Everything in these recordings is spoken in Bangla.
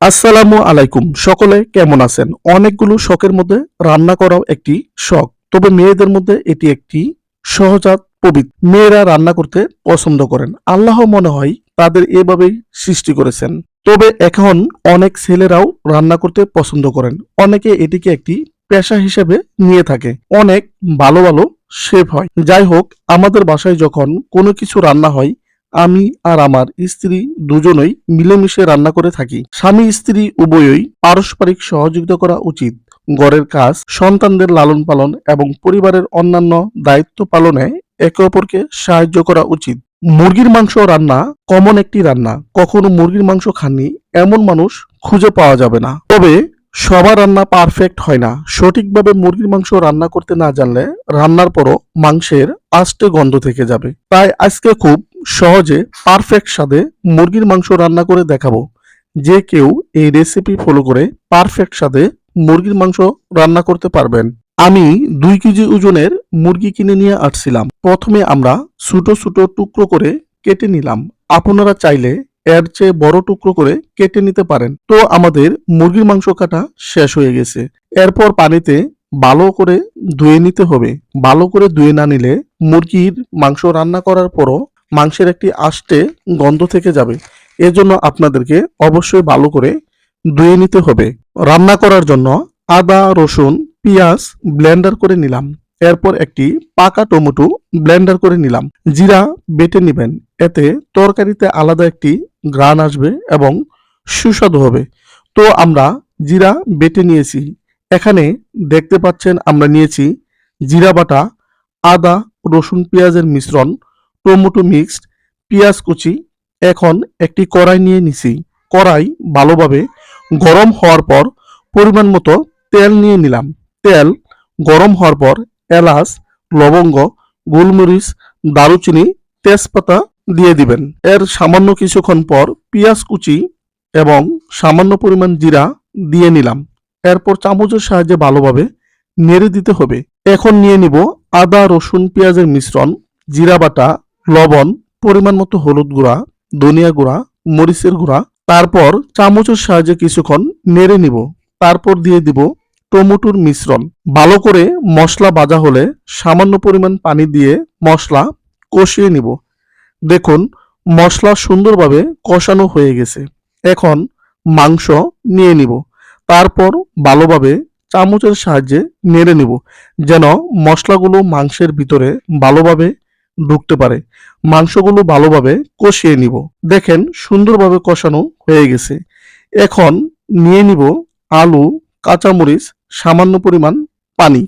আসসালামু আলাইকুম। সকলে কেমন আছেন? অনেকগুলো শখের মধ্যে রান্না করাও একটি শখ। তবে মেয়েদের মধ্যে এটি একটি সহজাত পবিত্র। মেয়েরা রান্না করতে পছন্দ করেন। আল্লাহ মনে হয় তাদের এভাবেই সৃষ্টি করেছেন। তবে এখন অনেক ছেলেরাও রান্না করতে পছন্দ করেন। অনেকে এটিকে একটি পেশা হিসেবে নিয়ে থাকে। অনেক ভালো ভালো শেফ হয়। যাই হোক, আমাদের বাসায় যখন কোনো কিছু রান্না হয় আমি আর আমার স্ত্রী দুজনেই মিলেমিশে রান্না করে থাকি। স্বামী, স্ত্রী উভয়ই পারস্পরিক সহযোগিতা করা উচিত। ঘরের কাজ, সন্তানদের লালন পালন এবং পরিবারের অন্যান্য দায়িত্ব পালনে একে অপরকে সাহায্য করা উচিত। মুরগির মাংস রান্না কমন একটি রান্না। কখনো মুরগির মাংস খাননি, এমন মানুষ খুঁজে পাওয়া যাবে না। তবে সবার রান্না পারফেক্ট হয় না। সঠিকভাবে মুরগির মাংস রান্না করতে না জানলে রান্নার পরও মাংসের আষ্টে গন্ধ থেকে যাবে। তাই আজকে খুব সহজে পারফেক্ট স্বাদে মুরগির মাংস রান্না করে দেখাবো। যে কেউ এই রেসিপি ফলো করে পারফেক্ট স্বাদে মুরগির মাংস রান্না করতে পারবেন। আমি দুই কেজি ওজনের মুরগি কিনে নিয়ে আসছিলাম। প্রথমে আমরা ছোট ছোট টুকরো করে কেটে নিলাম। আপনারা চাইলে এর চেয়ে বড় টুকরো করে কেটে নিতে পারেন। তো আমাদের মুরগির মাংস কাটা শেষ হয়ে গেছে। এরপর পানিতে ভালো করে ধুয়ে নিতে হবে। ভালো করে ধুয়ে না নিলে মুরগির মাংস রান্না করার পরও মাংসের একটি আষ্টে গন্ধ থেকে যাবে। এজন্য আপনাদেরকে অবশ্যই ভালো করে ধুয়ে নিতে হবে। রান্না করার জন্য আদা, রসুন, পেঁয়াজ ব্লেন্ডার করে নিলাম। এরপর একটি পাকা টমেটো ব্লেন্ডার করে নিলাম। জিরা বেটে নেবেন। এতে তরকারিতে আলাদা একটি গ্রান আসবে এবং সুস্বাদু হবে। তো আমরা জিরা বেটে নিয়েছি। এখানে দেখতে পাচ্ছেন আমরা নিয়েছি জিরা বাটা, আদা, রসুন, পেঁয়াজের মিশ্রণ টমেটো মিক্সড, পেঁয়াজ কুচি, এখন একটি কড়াই নিয়ে নিছি। কড়াই ভালোভাবে গরম হওয়ার পর পরিমাণ মতো তেল নিয়ে নিলাম। তেল গরম হওয়ার পর এলাচ, লবঙ্গ, গোলমরিচ, দারুচিনি, তেজপাতা দিয়ে দিবেন। এর সামান্য কিছুক্ষণ পর পেঁয়াজ কুচি এবং সামান্য পরিমাণ জিরা দিয়ে নিলাম। এরপর চামচের সাহায্যে ভালোভাবে নেড়ে দিতে হবে। এখন নিয়ে নিব আদা, রসুন, পেঁয়াজের মিশ্রণ, জিরা বাটা লবণ, পরিমাণ মতো হলুদ গুঁড়া, ধনিয়া গুঁড়া, মরিচের গুঁড়া। তারপর চামচের সাহায্যে কিছুক্ষণ নেড়ে নিব। তারপর দিয়ে দিব টমেটোর মিশ্রণ। ভালো করে মশলা ভাজা হলে সামান্য পরিমাণ পানি দিয়ে মশলা কষিয়ে নিব। দেখুন, মশলা সুন্দরভাবে কষানো হয়ে গেছে। এখন মাংস নিয়ে নিব। তারপর ভালোভাবে চামচের সাহায্যে নেড়ে নিব। যেন মশলাগুলো মাংসের ভিতরে ভালোভাবে ঢুকতে পারে। মাংসগুলো ভালোভাবে কষিয়ে নিব। দেখেন সুন্দরভাবে কষানো হয়ে গেছে। এখন নিয়ে নিব আলু, কাঁচামরিচ, সামান্য পরিমাণ পানি।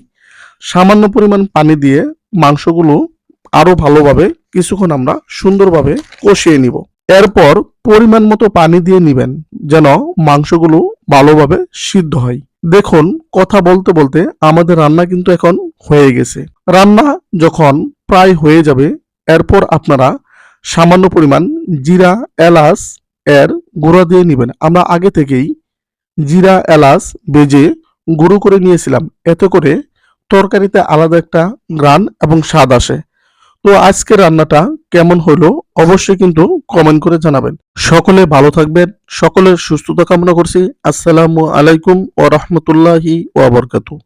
সামান্য পরিমাণ পানি দিয়ে মাংসগুলো আরও ভালোভাবে কিছুক্ষণ আমরা সুন্দরভাবে কষিয়ে নিব। এরপর পরিমাণ মতো পানি দিয়ে নিবেন যেন মাংসগুলো ভালোভাবে সিদ্ধ হয়। দেখুন, কথা বলতে বলতে আমাদের রান্না কিন্তু এখন হয়ে গেছে। রান্না যখন প্রায় হয়ে যাবে। এরপর আপনারা সামান্য পরিমাণ জিরা, এলাচ এর গুঁড়া দিয়ে নেবেন। আমরা আগে থেকেই জিরা, এলাচ বেজে গুঁড়ো করে নিয়েছিলাম। এতে করে তরকারিতে আলাদা একটা গ্রান এবং স্বাদ আসে। তো আজকে রান্নাটা কেমন হলো অবশ্যই কিন্তু কমেন্ট করে জানাবেন। সকলে ভালো থাকবেন, সকলের সুস্থতা কামনা করছি। আসসালামু আলাইকুম ও রহমতুল্লাহি ওয়া বারাকাতুহু।